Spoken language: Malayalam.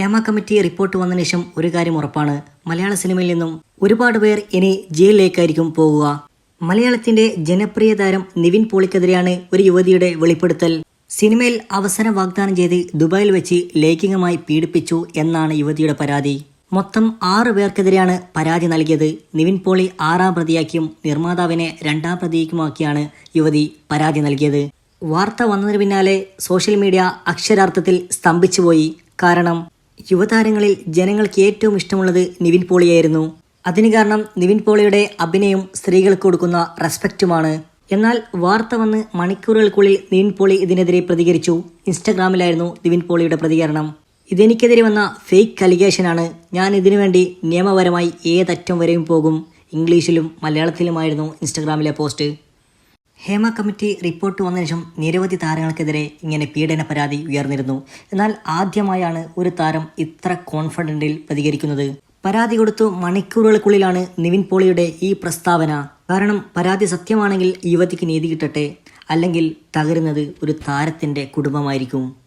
ഹേമ കമ്മിറ്റി റിപ്പോർട്ട് വന്നതിന് ശേഷം ഒരു കാര്യം ഉറപ്പാണ്. മലയാള സിനിമയിൽ നിന്നും ഒരുപാട് പേർ ഇനി ജയിലിലേക്കായിരിക്കും പോകുക മലയാളത്തിന്റെ ജനപ്രിയ താരം നിവിൻ പോളിക്കെതിരെയാണ് ഒരു യുവതിയുടെ വെളിപ്പെടുത്തൽ. സിനിമയിൽ അവസരം വാഗ്ദാനം ചെയ്ത് ദുബായിൽ വെച്ച് ലൈംഗികമായി പീഡിപ്പിച്ചു എന്നാണ് യുവതിയുടെ പരാതി. മൊത്തം ആറ് പേർക്കെതിരെയാണ് പരാതി നൽകിയത്. നിവിൻ പോളി ആറാം പ്രതിയാക്കിയും നിർമ്മാതാവിനെ രണ്ടാം പ്രതിയാക്കിയുമാക്കിയാണ് യുവതി പരാതി നൽകിയത്. വാർത്ത വന്നതിന് പിന്നാലെ സോഷ്യൽ മീഡിയ അക്ഷരാർത്ഥത്തിൽ സ്തംഭിച്ചുപോയി. കാരണം യുവതാരങ്ങളിൽ ജനങ്ങൾക്ക് ഏറ്റവും ഇഷ്ടമുള്ളത് നിവിൻ പോളിയായിരുന്നു. അതിന് കാരണം നിവിൻ പോളിയുടെ അഭിനയം സ്ത്രീകൾക്ക് കൊടുക്കുന്ന റെസ്പെക്റ്റുമാണ്. എന്നാൽ വാർത്ത വന്ന് മണിക്കൂറുകൾക്കുള്ളിൽ നിവിൻ പോളി ഇതിനെതിരെ പ്രതികരിച്ചു. ഇൻസ്റ്റഗ്രാമിലായിരുന്നു നിവിൻ പോളിയുടെ പ്രതികരണം. ഇതെനിക്കെതിരെ വന്ന ഫേക്ക് അലിഗേഷനാണ്. ഞാൻ ഇതിനുവേണ്ടി നിയമപരമായി ഏതറ്റം വരെയും പോകും. ഇംഗ്ലീഷിലും മലയാളത്തിലുമായിരുന്നു ഇൻസ്റ്റഗ്രാമിലെ പോസ്റ്റ്. ഹേമ കമ്മിറ്റി റിപ്പോർട്ട് വന്ന ശേഷം നിരവധി താരങ്ങൾക്കെതിരെ ഇങ്ങനെ പീഡന പരാതി ഉയർന്നിരുന്നു. എന്നാൽ ആദ്യമായാണ് ഒരു താരം ഇത്ര കോൺഫിഡന്റിൽ പ്രതികരിക്കുന്നത്. പരാതി കൊടുത്തു മണിക്കൂറുകൾക്കുള്ളിലാണ് നിവിൻ പോളിയുടെ ഈ പ്രസ്താവന. കാരണം പരാതി സത്യമാണെങ്കിൽ യുവതിക്ക് നീതി കിട്ടട്ടെ അല്ലെങ്കിൽ തകരുന്നത് ഒരു താരത്തിന്റെ കുടുംബമായിരിക്കും.